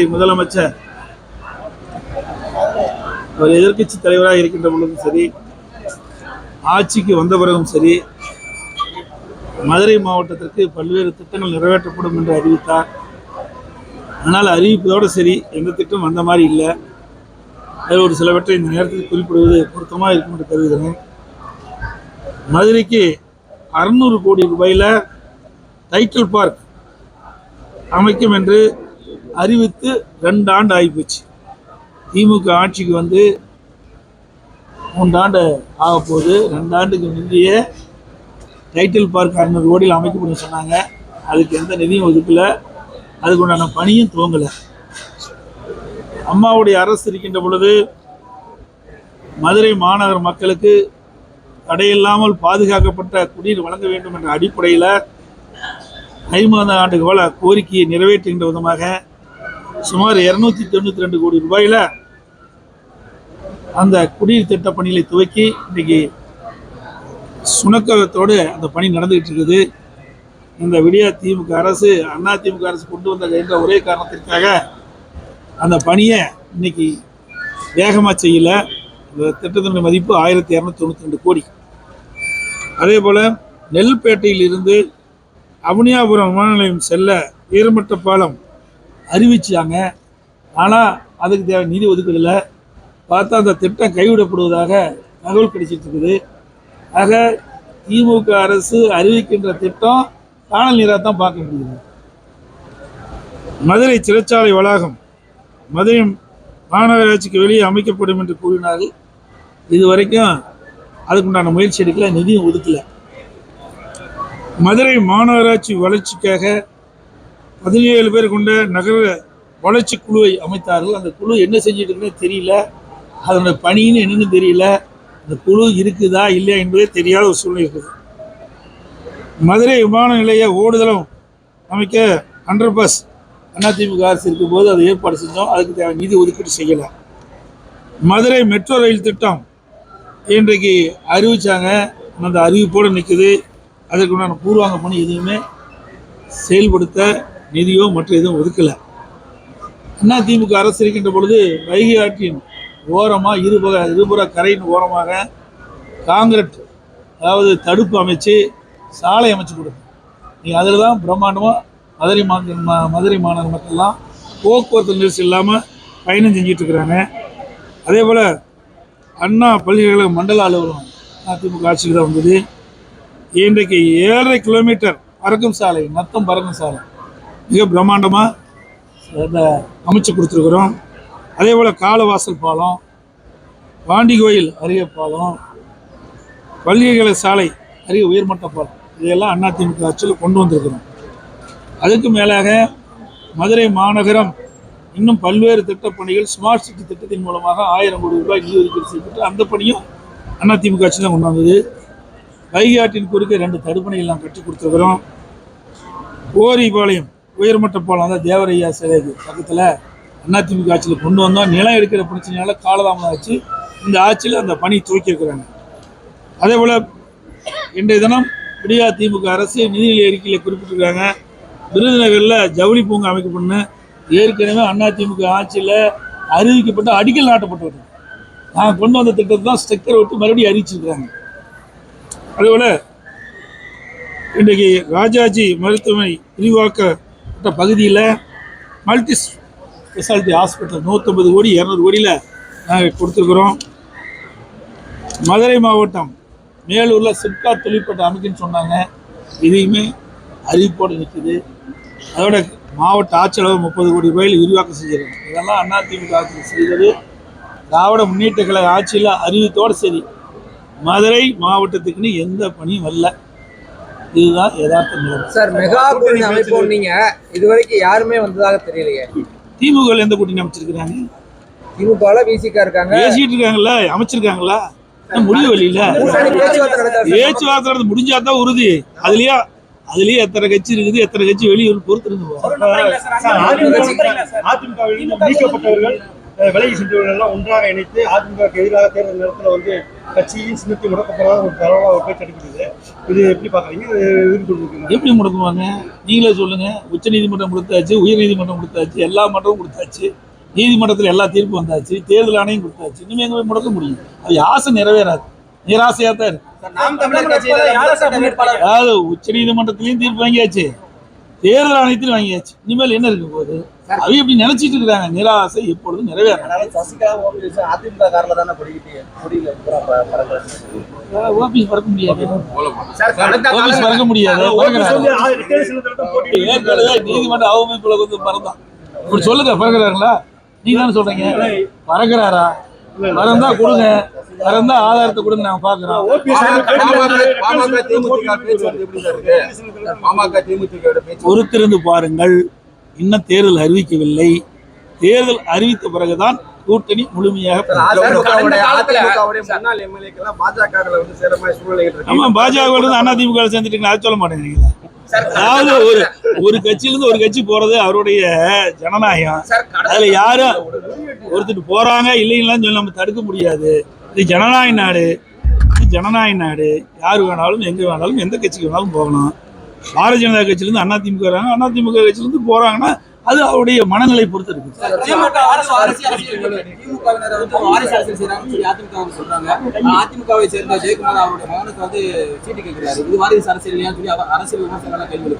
முதலமைச்சர். ஒரு எதிர்க்கட்சி தலைவராக இருக்கின்ற பொழுதும் சரி ஆட்சிக்கு வந்த பிறகும் சரி மதுரை மாவட்டத்திற்கு பல்வேறு திட்டங்கள் நிறைவேற்றப்படும் என்று அறிவித்தார். ஆனால் அறிவிப்பதோடு சரி எந்த திட்டம் வந்த மாதிரி இல்லை. அதில் ஒரு சிலவற்றை இந்த நேரத்தில் குறிப்பிடுவது பொருத்தமாக இருக்கும் என்று கருதுகிறேன். மதுரைக்கு அறுநூறு கோடி ரூபாயில் டைட்டில் பார்க் அமைக்கும் என்று அறிவித்து ரெண்டு ஆண்டு ஆகிப்போச்சு திமுக ஆட்சிக்கு வந்து மூன்றாண்டு ஆக போகுது. ரெண்டு ஆண்டுக்கு முந்தைய டைட்டில் பார்க் அறுநூறு கோடியில் அமைக்கப்படும் சொன்னாங்க. அதுக்கு எந்த நிதியும் ஒதுக்கலை. அதுக்கு உண்டான பணியும் துவங்கலை. அம்மாவுடைய அரசு இருக்கின்ற பொழுது மதுரை மாநகர மக்களுக்கு தடையில்லாமல் பாதுகாக்கப்பட்ட குடிநீர் வழங்க வேண்டும் என்ற அடிப்படையில் ஐம்பது ஆண்டு கால கோரிக்கையை நிறைவேற்றுகின்ற விதமாக சுமார் இருநூத்தி தொண்ணூத்தி ரெண்டு கோடி ரூபாயில அந்த குடிநீர் திட்ட பணிகளை துவக்கி இன்னைக்கு சுணக்கத்தோடு அந்த பணி நடந்துகிட்டு இருக்குது. இந்த விடியா திமுக அரசு அண்ணா திமுக அரசு கொண்டு வந்த என்ற ஒரே காரணத்திற்காக அந்த பணியை இன்னைக்கு வேகமாக செய்யல. இந்த திட்டத்தினுடைய மதிப்பு ஆயிரத்தி இரநூத்தி தொண்ணூற்றி ரெண்டு கோடி. அதே போல் நெல்பேட்டையிலிருந்து அவனியாபுரம் விமான நிலையம் செல்ல ஈரமட்ட பாலம் அறிவிச்சாங்க. ஆனால் அதுக்கு தேவை நிதி ஒதுக்கலை பார்த்தா அந்த திட்டம் கைவிடப்படுவதாக தகவல் கிடைச்சிட்டு இருக்குது ஆக திமுக அரசு அறிவிக்கின்ற திட்டம் காணல் நீராக தான் பார்க்க முடியுது. மதுரை சிறைச்சாலை வளாகம் மதுரை மாநகராட்சிக்கு வெளியே அமைக்கப்படும் என்று கூறினார்கள். இதுவரைக்கும் அதுக்குண்டான முயற்சி எடுக்கல நிதியும் ஒதுக்கலை. மதுரை மாநகராட்சி வளர்ச்சிக்காக பதினேழு பேர் கொண்ட நகர வளர்ச்சி குழுவை அமைத்தார்கள். அந்த குழு என்ன செஞ்சுட்டு இருக்குன்னு தெரியல. அதனுடைய பணின்னு என்னன்னு தெரியல. அந்த குழு இருக்குதா இல்லையா என்பதே தெரியாத ஒரு சூழ்நிலை இருக்குது. மதுரை விமான நிலைய ஓடுதளம் அமைக்க அண்டர் பஸ் அதிமுக அரசு இருக்கும்போது அதை ஏற்பாடு செஞ்சோம். அதுக்கு தேவை நிதி ஒதுக்கீடு செய்யலை. மதுரை மெட்ரோ ரயில் திட்டம் இன்றைக்கு அறிவித்தாங்க அந்த அறிவிப்போடு நிற்குது அதற்குண்டான பூர்வாங்க பணி எதுவுமே செயல்படுத்த நிதியோ மற்ற எதுவும் ஒதுக்கலை. அண்ணா திமுக அரசு இருக்கின்ற பொழுது வைகை ஆற்றின் ஓரமாக இருபுற இருபுற கரையின் ஓரமாக காங்கிரட் அதாவது தடுப்பு அமைச்சு சாலை அமைச்சு கொடுக்கும் நீ அதில் தான் பிரம்மாண்டமாக மதுரை மாநகர மதுரை மாநகர மக்கள்லாம் போக்குவரத்து நெரிசல் இல்லாமல் பயணம் செஞ்சிட்ருக்கிறாங்க அதே போல் அண்ணா பல்கலைக்கழக மண்டல அலுவலகம் அதிமுக ஆட்சியில் தான் வந்தது. இன்றைக்கு ஏழரை கிலோமீட்டர் பறக்கும் சாலை நத்தம் பறக்கும் சாலை. மிக பிரம்மாண்டமாக அமைச்சு கொடுத்துருக்குறோம். அதே போல் காலவாசல் பாலம் பாண்டி கோயில் அரிய பாலம் பள்ளிகளை சாலை அரிய உயர்மட்ட பாலம் இதையெல்லாம் அதிமுக ஆட்சியில் கொண்டு வந்திருக்கிறோம். அதுக்கு மேலாக மதுரை மாநகரம் இன்னும் பல்வேறு திட்டப் பணிகள் ஸ்மார்ட் சிட்டி திட்டத்தின் மூலமாக ஆயிரம் கோடி ரூபாய் நிதி ஒதுக்கீடு செய்யப்பட்டு அந்த பணியும் அதிமுக ஆட்சி தான் கொண்டு வந்தது. வைகை ஆற்றின் குறுக்கே ரெண்டு தடுப்பணைகள் நாம் கட்டி கொடுத்துருக்குறோம். கோரிபாளையம் உயர்மட்ட பாலம் தான் தேவரையா சிலைக்கு பக்கத்தில் அதிமுக ஆட்சியில் கொண்டு வந்தோம். நிலம் எடுக்கிற பிரச்சனையால் காலதாமதம் ஆச்சு. இந்த ஆட்சியில் அந்த பணி துவக்கியிருக்கிறாங்க அதே போல் இன்றைய தினம் விடியா திமுக அரசு நிதிநிலை அறிக்கையில் குறிப்பிட்டிருக்காங்க. விருதுநகரில் ஜவுளி பூங்கா அமைக்கப்படணும். ஏற்கனவே அதிமுக ஆட்சியில் அறிவிக்கப்பட்ட அடிக்கல் நாட்டப்பட்டு நான் கொண்டு வந்த திட்டத்தை தான் ஸ்டிக்கர் விட்டு மறுபடியும் அறிவிச்சிருக்கிறாங்க. அதேபோல் இன்றைக்கு ராஜாஜி மருத்துவமனை விரிவாக்க பகுதியில் மல்டி ஸ்பெஷாலிட்டி ஹாஸ்பிட்டல் நூற்றம்பது கோடி இரநூறு கோடியில் நாங்கள் கொடுத்துருக்குறோம். மதுரை மாவட்டம் மேலூரில் சிப்காட் தொழிற்பட்ட அமைக்குன்னு சொன்னாங்க. இதையுமே அறிவிப்போடு நிற்குது. அதோட மாவட்ட ஆட்சியளவு முப்பது கோடி ரூபாயில் விரிவாக்கம் செஞ்சிருக்கோம் இதெல்லாம் அதிமுக ஆட்சி செய்தது. திராவிட முன்னேற்ற கழக ஆட்சியில் அறிவித்தோடு சரி. மதுரை மாவட்டத்துக்குன்னு எந்த பணியும் வரல. இதுதான் யதார்த்த நிலைமை. சார் மெகா கூட்டணி அமைப்போம் நீங்க. இதுவரைக்கும் யாருமே வந்ததாக தெரியலையே. திமுக எந்த கூட்டணி அமைச்சிருக்கிறாங்க? திமுகல விசிகா இருக்காங்க. பேசிட்டு இருக்காங்கல்ல அமைச்சிருக்காங்களா முடிவு இல்ல கூட்டணி பேச்சுவார்த்தை நடந்து முடிஞ்சாதான் உறுதி. அதுலயே அதுலயே எத்தனை கட்சி இருக்குது எத்தனை கட்சி வெளியூர் பொறுத்து இருந்து அதிமுக விலகி சென்றவர்கள் எல்லாம் ஒன்றாக இணைத்து அதிமுக எதிராக தேர்தல் நேரத்தில் வந்து கட்சியின் சின்னத்தை முடக்கப்போறதா ஒரு பரவலாக ஒரு பேச்சு அடிக்கிறது இது எப்படி பாக்குறீங்க இது எதிர்கொண்டிருக்கீங்க எப்படி முடக்குவாங்க? நீங்களே சொல்லுங்க. உச்ச நீதிமன்றம் கொடுத்தாச்சு உயர் நீதிமன்றம் கொடுத்தாச்சு எல்லா மன்றமும் கொடுத்தாச்சு. நீதிமன்றத்தில் எல்லா தீர்ப்பு வந்தாச்சு தேர்தல் ஆணையம் கொடுத்தாச்சு. இனிமே எங்க போய் முடக்க முடியும்? அது ஆசை நிறைவேறாது. நிராசையா தான் இருக்கு. அதாவது உச்ச நீதிமன்றத்திலையும் தீர்ப்பு வாங்கியாச்சு. தேர்தல் ஆணையத்திலும் வாங்கியாச்சு. இனிமேல் என்ன இருக்க போகுது? அவங்க இப்படி நினைச்சிட்டு இருக்காங்க. நிராசை எப்பொழுதும் நிறைவேறாது அதனால சசிகலா ஓபிஎஸ் அதிமுக காரில் தானே படிக்கிட்டு முடியல பூரா ப- பறக்குறாங்க. ஓபிஎஸ் பறக்க முடியாது. ஓபிஎஸ் பறக்க ஏற்கனவே நீதிமன்ற அவமதிப்புல வந்து பறந்தான். இப்படி சொல்லுங்க பறக்கிறாங்களா நீங்க தானே சொல்றீங்க. பறக்கிறாரா? பறந்தா கொடுங்க. பறந்தா ஆதாரத்தை கொடுங்க நாங்க பாக்குறோம் பொறுத்திருந்து பாருங்கள். இன்னும் தேர்தல் அறிவிக்கவில்லை. தேர்தல் அறிவித்த பிறகுதான் கூட்டணி முழுமையாக ஆமா பாஜக இருந்து அண்ணா திமுக சேர்ந்துட்டீங்க அது சொல்ல மாட்டேங்கிறீங்களா? அதாவது ஒரு ஒரு கட்சியில இருந்து ஒரு கட்சி போறது அவருடைய ஜனநாயகம். அதுல யாரும் ஒருத்தர் போறாங்க இல்லைங்களான்னு சொல்லி நம்ம தடுக்க முடியாது. இது ஜனநாயக நாடு. இது ஜனநாயக நாடு. யார் வேணாலும் எங்க வேணாலும் எந்த கட்சிக்கு வேணாலும் போகலாம். பாரதிய ஜனதா கட்சியிலேருந்து அண்ணா திமுக வராங்க. அண்ணா திமுக கட்சியிலேருந்து போறாங்கன்னா அது அவருடைய மனநிலை பொறுத்து இருக்கு.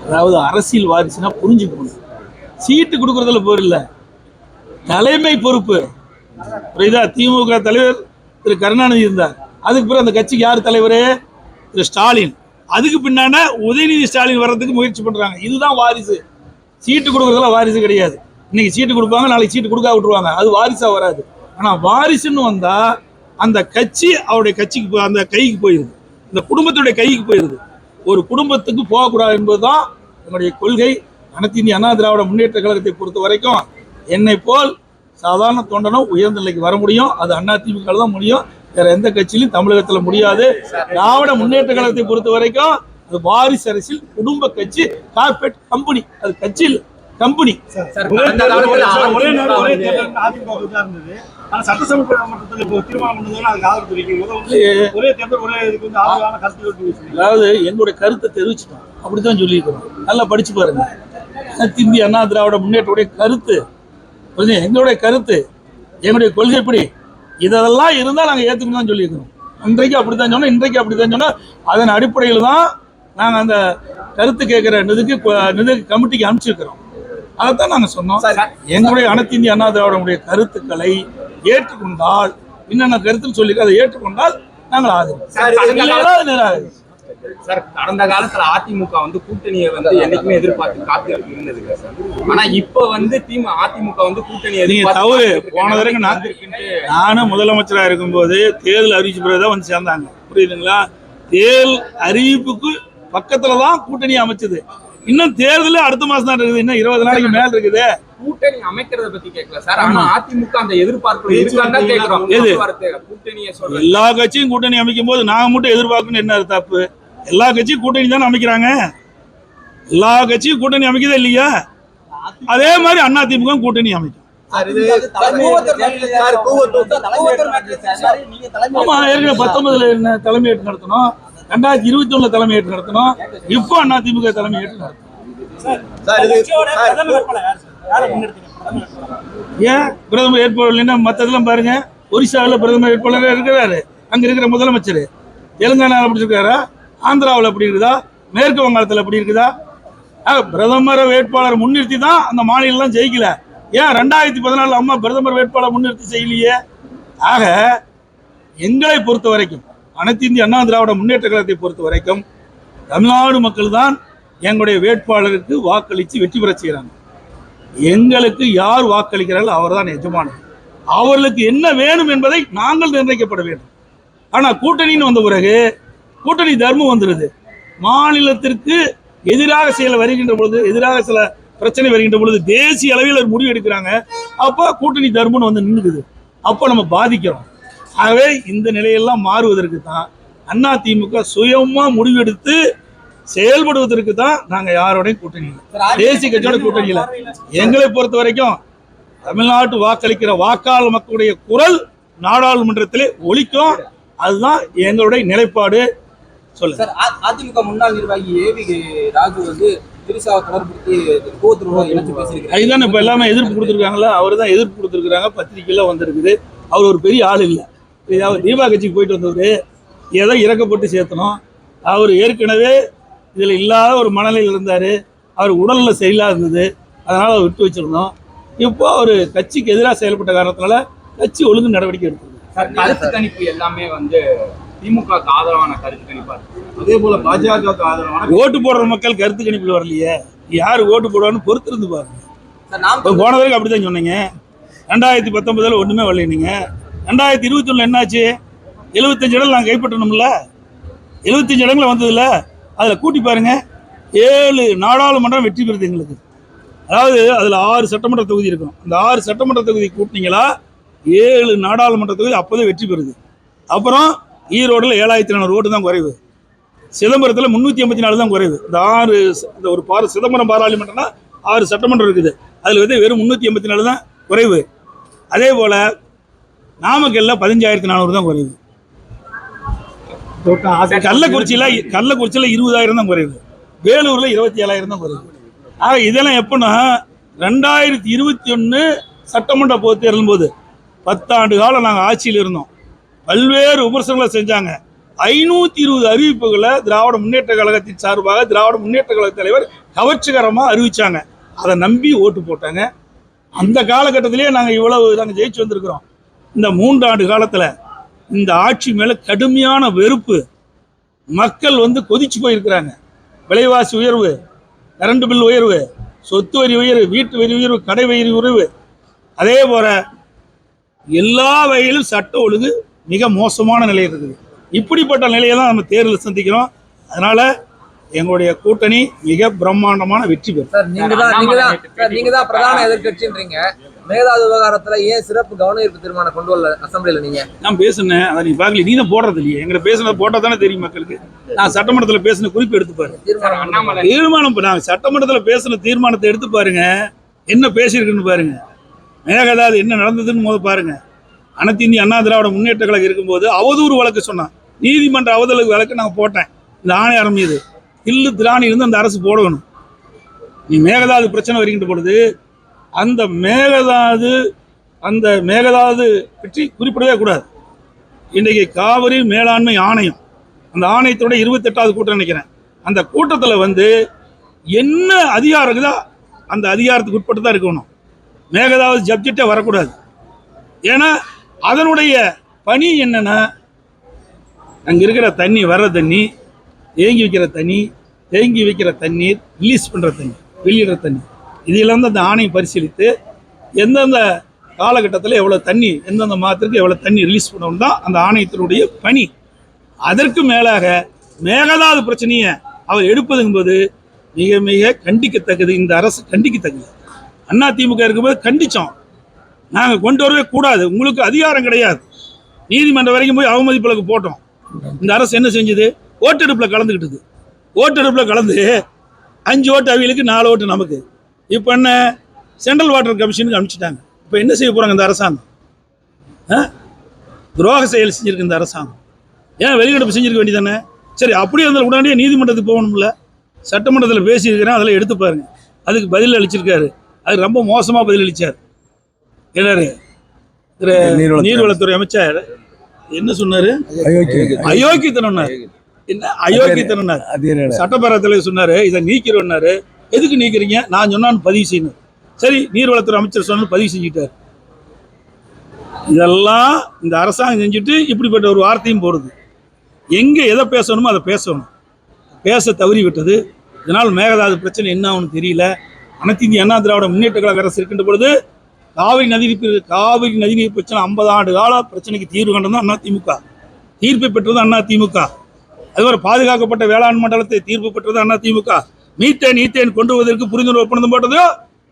அதாவது அரசியல் வாரிசுனா புரிஞ்சுக்கணும் சீட்டு கொடுக்கறதுல போரில்ல தலைமை பொறுப்பு. புரியுதா? திமுக தலைவர் திரு கருணாநிதி இருந்தார். அதுக்கு பிறகு அந்த கட்சிக்கு யார் தலைவர்? திரு ஸ்டாலின். அதுக்கு பின்னான உதயநிதி ஸ்டாலின் வர்றதுக்கு முயற்சி பண்றாங்க. இதுதான் வாரிசு. சீட்டு கொடுக்கறதுல வாரிசு கிடையாது. இன்னைக்கு சீட்டு கொடுப்பாங்க நாளைக்கு சீட்டு கொடுக்க விட்டுருவாங்க. அது வாரிசா வராது. ஆனா வாரிசுன்னு வந்தா அந்த கட்சி அவருடைய கட்சிக்கு அந்த கைக்கு போயிருது. இந்த குடும்பத்துடைய கைக்கு போயிருது. ஒரு குடும்பத்துக்கு போகக்கூடாது என்பதுதான் என்னுடைய கொள்கை. அனைத்து இந்திய அண்ணா திராவிட முன்னேற்ற கழகத்தை பொறுத்த வரைக்கும் என்னை போல் சாதாரண தொண்டனும் உயர்ந்த நிலைக்கு வர முடியும். அது அண்ணா திமுக தான் முடியும். வேற எந்த கட்சியிலும் தமிழகத்துல முடியாது. திராவிட முன்னேற்ற கழகத்தை பொறுத்த வரைக்கும் அது வாரிசு அரசியல் குடும்ப கட்சி கார்பரேட் கம்பெனி அது கட்சி இல்ல கம்பெனி. அதாவது எங்களுடைய கருத்தை தெரிவிச்சிட்டோம். அப்படித்தான் சொல்லியிருக்கிறோம். நல்லா படிச்சு பாருங்க. இந்திய அண்ணா திராவிட முன்னேற்றத்துடைய கருத்து? எங்களுடைய கருத்து எங்களுடைய கொள்கைப்படி இதெல்லாம் இருந்தால் நாங்கள் ஏற்றுக்கணும் தான் சொல்லியிருக்கிறோம். இன்றைக்கு அப்படித்தான் சொன்னோம் இன்றைக்கு அப்படித்தான் சொன்னோம் அதன் அடிப்படையில் தான் நாங்கள் அந்த கருத்து கேட்குற நிதிக்கு நிதி கமிட்டிக்கு அனுப்பிச்சிருக்கிறோம். அதைத்தான் நாங்கள் சொன்னோம். எங்களுடைய அனைத்து இந்திய அண்ணா திராவிடமுடைய கருத்துக்களை ஏற்றுக்கொண்டால் என்னென்ன கருத்துன்னு சொல்லி அதை ஏற்றுக்கொண்டால் நாங்கள் ஆதரவு சார், கடந்த காலத்துல அதிமுக வந்து கூட்டணியை வந்து என்னைக்குமே எதிர்பார்த்து காத்து இருந்ததுங்க சார். ஆனா இப்ப வந்து திமுக அதிமுக வந்து கூட்டணி நீங்க தவறு. போன தடவை நான் நானும் முதலமைச்சராக இருக்கும்போது தேர்தல் அறிவிச்ச பிறகுதான் வந்து சேர்ந்தாங்க. புரியுதுங்களா? தேர்தல் அறிவிப்புக்கு பக்கத்துல தான் கூட்டணி அமைச்சது. இன்னும் தேர்தல் அடுத்த மாசம் தான் இருக்குது. இன்னும் இருபது நாளைக்கு மேல இருக்குது. கூட்டணி அமைக்கிறத பத்தி கேட்கல சார். ஆனா அதிமுக அந்த எதிர்பார்ப்பு இருக்கான்னு சொல்றேன் எல்லா கட்சியும் கூட்டணி அமைக்கும் போது நாங்க மட்டும் எதிர்பார்க்கணும் என்ன தப்பு? எல்லா கட்சியும் கூட்டணி தானே அமைக்கிறாங்க? எல்லா கட்சியும் கூட்டணி அமைக்கதே இல்லையா? அதே மாதிரி அண்ணா திமுக கூட்டணி அமைக்கும். ஆமா ஏற்கனவே பத்தொன்பதுல என்ன தலைமையேற்று நடத்தணும்? ரெண்டாயிரத்தி இருபத்தி ஒண்ணுல தலைமையேற்று நடத்தணும். இப்போ அண்ணா திமுக தலைமையேற்று நடத்தணும். சார் இது சார் ஏன்? பிரதமர் வேட்பாளர் இல்லைன்னா மற்றதெல்லாம் பாருங்க. ஒரிசாவில் பிரதமர் வேட்பாளராக இருக்கிறாரு. அங்க இருக்கிற முதலமைச்சர். தெலுங்கானாவில் அப்படி இருக்காரா ஆந்திராவில் அப்படி இருக்குதா? மேற்கு வங்காளத்தில் அப்படி இருக்குதா? பிரதமர் வேட்பாளர் முன்னிறுத்தி தான் அந்த மாநிலம் ஜெயிக்கல. ஏன் ரெண்டாயிரத்தி பதினாலு அம்மா பிரதமர் வேட்பாளர் முன்னிறுத்தி செய்யலையே? ஆக எங்களை பொறுத்த வரைக்கும் அனைத்து இந்திய அண்ணா திராவிட முன்னேற்ற கழகத்தை பொறுத்த வரைக்கும் தமிழ்நாடு மக்கள் தான் எங்களுடைய வேட்பாளருக்கு வாக்களித்து வெற்றி பெற செய்கிறாங்க எங்களுக்கு யார் வாக்களிக்கிறார்கள் அவர்தான் எஜமானர். அவர்களுக்கு என்ன வேணும் என்பதை நாங்கள் நிர்ணயிக்கப்பட வேண்டும். ஆனால் கூட்டணின்னு வந்த பிறகு கூட்டணி தர்மம் வந்துடுது மாநிலத்திற்கு எதிராக சில வருகின்ற பொழுது எதிராக சில பிரச்சனை வருகின்ற பொழுது தேசிய அளவில் ஒரு முடிவு எடுக்கிறாங்க. அப்போ கூட்டணி தர்மம்னு வந்து நின்றுக்குது. அப்போ நம்ம பாதிக்கிறோம். ஆகவே இந்த நிலையெல்லாம் மாறுவதற்கு தான் அண்ணா திமுக சுயமாக முடிவெடுத்து செயல்படுவதற்கு தான் நாங்கள் யாரோடையும் கூட்டணி இல்லை. தேசிய கட்சியோட கூட்டணி இல்லை. எங்களை பொறுத்த வரைக்கும் தமிழ்நாட்டு வாக்களிக்கிற வாக்காளர் மக்களுடைய குரல் நாடாளுமன்றத்திலே ஒழிக்கும் அதுதான் எங்களுடைய நிலைப்பாடு. சொல்லுங்க. சார் அதிமுக முன்னாள் நிர்வாகி ஏவி ராஜு வந்து திரிசாவை தொடர்புத்தி கோத்துருவோம் இணைச்சு பேசியிருக்கிறார். அதுதானே இப்போ எல்லாமே எதிர்ப்பு கொடுத்துருக்காங்களா? அவர் தான் எதிர்ப்பு கொடுத்துருக்காங்க பத்திரிக்கையில் வந்திருக்குது. அவர் ஒரு பெரிய ஆள் இல்லை. அவர் தீபா கட்சிக்கு போயிட்டு வந்தவர் ஏதோ இறக்கப்பட்டு சேர்த்தணும். அவர் ஏற்கனவே இதில் இல்லாத ஒரு மனநிலையில் இருந்தார். அவர் உடல்நிலை சரியில்லாத இருந்தது. அதனால் அவர் விட்டு வச்சிருந்தோம். இப்போ அவர் கட்சிக்கு எதிராக செயல்பட்ட காரணத்தினால கட்சி ஒழுங்கு நடவடிக்கை எடுத்தது சார் கருத்து கணிப்பு எல்லாமே வந்து திமுக ஆதரவான கருத்து கணிப்பா இருக்கு அதே போல பாஜகவுக்கு ஆதரவான ஓட்டு போடுற மக்கள் கருத்து கணிப்பில் வரலையே. யார் ஓட்டு போடுவான்னு பொறுத்திருந்து பாருங்க. போன வரைக்கும் அப்படி தான் சொன்னீங்க. ரெண்டாயிரத்தி பத்தொன்பதில் ஒன்றுமே வரலைனீங்க ரெண்டாயிரத்தி இருபத்தி ஒன்றில் என்னாச்சு? எழுபத்தஞ்சு இடம் நாங்கள் கைப்பற்றணும்ல. எழுபத்தஞ்சு இடங்கள் வந்ததுல அதில் கூட்டி பாருங்க. ஏழு நாடாளுமன்றம் வெற்றி பெறுது எங்களுக்கு. அதாவது அதில் ஆறு சட்டமன்ற தொகுதி இருக்கும். அந்த ஆறு சட்டமன்ற தொகுதி கூட்டினீங்களா ஏழு நாடாளுமன்ற தொகுதி அப்போதே வெற்றி பெறுது. அப்புறம் ஈரோடில் ஏழாயிரத்தி நானூறு ஓட்டு தான் குறைவு. சிதம்பரத்தில் முந்நூற்றி ஐம்பத்தி நாலு தான் குறைவு. இந்த ஆறு இந்த ஒரு பார சிதம்பரம் பாராளுமன்றம்னா ஆறு சட்டமன்றம் இருக்குது. அதில் வந்து வெறும் முந்நூற்றி எண்பத்தி நாலு தான் குறைவு. அதே போல் நாமக்கல்ல பதினஞ்சாயிரத்தி நானூறு தான் குறைவு. கள்ளக்குறிச்சியில் கள்ளக்குறிச்சியில் இருபதாயிரம் தான் குறைவு. வேலூரில் இருபத்தி ஏழாயிரம் தான் குறைவு. ஆக இதெல்லாம் எப்போன்னா ரெண்டாயிரத்தி இருபத்தி ஒன்று சட்டமன்ற பொதுத் தேர்தலும் போது பத்தாண்டு காலம் நாங்கள் ஆட்சியில் இருந்தோம். பல்வேறு விமர்சனங்களை செஞ்சாங்க. ஐநூற்றி இருபது அறிவிப்புகளை திராவிட முன்னேற்ற கழகத்தின் சார்பாக திராவிட முன்னேற்ற கழக தலைவர் கவர்ச்சிகரமாக அறிவிச்சாங்க. அதை நம்பி ஓட்டு போட்டாங்க. அந்த காலகட்டத்திலேயே நாங்கள் இவ்வளவு நாங்கள் ஜெயிச்சு வந்திருக்கிறோம். இந்த மூன்றாண்டு காலத்தில் இந்த ஆட்சி மேலே கடுமையான வெறுப்பு. மக்கள் வந்து கொதிச்சு போயிருக்கிறாங்க. விலைவாசி உயர்வு கரண்ட் பில் உயர்வு சொத்து வரி உயர்வு வீட்டு வரி உயர்வு கடை வரி உயர்வு. அதே போல எல்லா வகையிலும் சட்ட ஒழுங்கு மிக மோசமான நிலை இருக்குது. இப்படிப்பட்ட நிலையை தான் நம்ம தேர்தல் சந்திக்கிறோம். அதனால எங்களுடைய கூட்டணி மிக பிரம்மாண்டமான வெற்றி பெறும். சார் நீங்க தான் நீங்க தான் நீங்க தான் பிரதான எதிர்க்கட்சின்றீங்க. மேகதாது விவகாரத்துல ஏன் சிறப்பு கவன ஈர்ப்பு தீர்மானம் கொண்டு வரல அசம்பிளில நீங்க? நான் பேசுனேன் அதை நீ பார்க்கல நீ தான் போடுறது இல்லையே. எங்களை பேசுனது போட்டால் தானே தெரியும் மக்களுக்கு. நான் சட்டமன்றத்தில் பேசின குறிப்பு எடுத்து பாரு சார் தீர்மானம் அண்ணாமலை தீர்மானம். இப்ப நாங்க சட்டமன்றத்தில் பேசின தீர்மானத்தை எடுத்து பாருங்க. என்ன பேசியிருக்குன்னு பாருங்க. மேகதாது என்ன நடந்ததுன்னு போது பாருங்க. அனைத்து இந்திய அண்ணா திராவிட முன்னேற்ற கழகம் இருக்கும்போது அவதூறு வழக்கு சொன்னான். நீதிமன்ற அவதூறு வழக்கு நாங்கள் போட்டேன். இந்த ஆணையாரம் மீது. தில்லு திராணி இருந்து அந்த அரசு போடணும். நீ மேகதாது பிரச்சனை வருகின்ற பொழுது அந்த மேகதாது அந்த மேகதாது பற்றி குறிப்பிடவே கூடாது. இன்றைக்கு காவிரி மேலாண்மை ஆணையம் அந்த ஆணையத்தோட இருபத்தெட்டாவது கூட்டம் நினைக்கிறேன். அந்த கூட்டத்தில் வந்து என்ன அதிகாரம் இருக்குதோ அந்த அதிகாரத்துக்கு உட்பட்டு தான் இருக்கணும் மேகதாவது சப்ஜெக்டே வரக்கூடாது. ஏன்னா அதனுடைய பணி என்னென்னா அங்கே இருக்கிற தண்ணி வர்ற தண்ணி தேங்கி வைக்கிற தண்ணி தேங்கி வைக்கிற தண்ணீர் ரிலீஸ் பண்ணுற தண்ணி வெளியிடுற தண்ணி. இதையெல்லாம் தான் அந்த ஆணையை பரிசீலித்து எந்தெந்த காலகட்டத்தில் எவ்வளோ தண்ணி எந்தெந்த மாதத்திற்கு எவ்வளோ தண்ணி ரிலீஸ் பண்ணணும் தான் அந்த ஆணையத்தினுடைய பணி. அதற்கு மேலாக மேகதாது பிரச்சனையை அவர் எடுப்பதுங்கும்போது மிக மிக கண்டிக்கத்தக்கது. இந்த அரசு கண்டிக்கத்தக்கது. அண்ணா திமுக இருக்கும்போது கண்டித்தோம் நாங்கள் கொண்டு வரவே கூடாது. உங்களுக்கு அதிகாரம் கிடையாது. நீதிமன்றம் வரைக்கும் போய் அவமதிப்புகளுக்கு போட்டோம். இந்த அரசு என்ன செஞ்சது? ஓட்டெடுப்பில் கலந்துக்கிட்டது ஓட்டெடுப்பில் கலந்து அஞ்சு ஓட்டு அவிகளுக்கு நாலு ஓட்டு நமக்கு. இப்போ என்ன? சென்ட்ரல் வாட்டர் கமிஷனுக்கு அனுப்பிச்சிட்டாங்க. இப்போ என்ன செய்ய போகிறாங்க இந்த அரசாங்கம்? ஆ? துரோக செயல் செஞ்சிருக்கு இந்த அரசாங்கம். ஏன் வெளிநடப்பு செஞ்சிருக்க வேண்டியதானே? சரி அப்படியே இருந்தால் உடனடியே நீதிமன்றத்துக்கு போகணும்ல. சட்டமன்றத்தில் பேசியிருக்கிறேன் அதில் எடுத்து பாருங்க. அதுக்கு பதில் அளிச்சிருக்காரு. அது ரொம்ப மோசமாக பதில் எல்லாரு திரு நீர்வளத்துறை அமைச்சர் என்ன சொன்னாரு? அயோக்கியத்தனம்னார் என்ன? அயோக்கியத்தனம்னார் சட்டப்பேரவையில் சொன்னாரு இதை நீக்கிறோம்னாரு எதுக்கு நீக்கிறீங்க? நான் சொன்னான்னு பதிவு செய்யணும். சரி நீர்வளத்துறை அமைச்சர் சொன்னு பதிவு செஞ்சுட்டார். இதெல்லாம் இந்த அரசாங்கம் செஞ்சுட்டு இப்படிப்பட்ட ஒரு வார்த்தையும் போடுது. எங்கே எதை பேசணுமோ அதை பேசணும். பேச தவறி விட்டது. இதனால் மேகதாது பிரச்சனை என்ன ஆகும்னு தெரியல. அனைத்து இந்திய அண்ணா திராவிட முன்னேற்ற கழக அரசு இருக்கின்ற பொழுது காவிரி நதிநீர் பிரி- காவிரி நதிநீர் பிரச்சனை ஐம்பது ஆண்டு கால பிரச்சனைக்கு தீர்வு கண்டது அண்ணா திமுக. தீர்ப்பை பெற்றது அண்ணா திமுக. அதுவரை பாதுகாக்கப்பட்ட வேளாண் மண்டலத்தை தீர்ப்பு பெற்றது அண்ணா திமுக. மீத்தேன் ஈத்தேன் கொண்டு வருவதற்கு புரிந்துணர்வு ஒப்பந்தம் போட்டதோ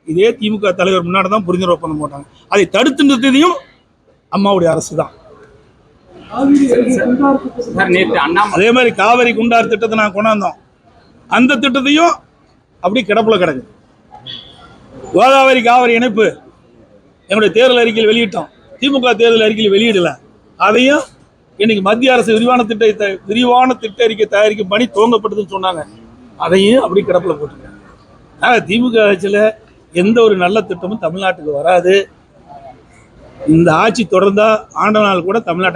இதே திமுக தலைவர் முன்னாடி தான் புரிந்துணர்வு ஒப்பந்தம் போட்டாங்க. அதை தடுத்து நிறுத்தியதையும் அம்மாவுடைய அரசு தான் அதே மாதிரி காவிரி குண்டார் திட்டத்தை நான் கொண்டாந்தோம். அந்த திட்டத்தையும் அப்படி கிடப்புல கிடக்கு. கோதாவரி காவிரி இணைப்பு எங்களுடைய தேர்தல் அறிக்கையில் வெளியிட்டோம். திமுக தேர்தல் அறிக்கையில் வெளியிடல. அதையும் இன்னைக்கு மத்திய அரசு விரிவான திட்ட விரிவான திட்ட அறிக்கை தயாரிக்கும் பணி துவங்கப்பட்டதுன்னு சொன்னாங்க. அதையும் அப்படி கிடப்பில் போட்டுருக்காங்க. ஆக திமுக ஆட்சியில் எந்த ஒரு நல்ல திட்டமும் தமிழ்நாட்டுக்கு வராது. இந்த ஆட்சி தொடர்ந்தால் ஆண்ட நாள் கூட தமிழ்நாட்டை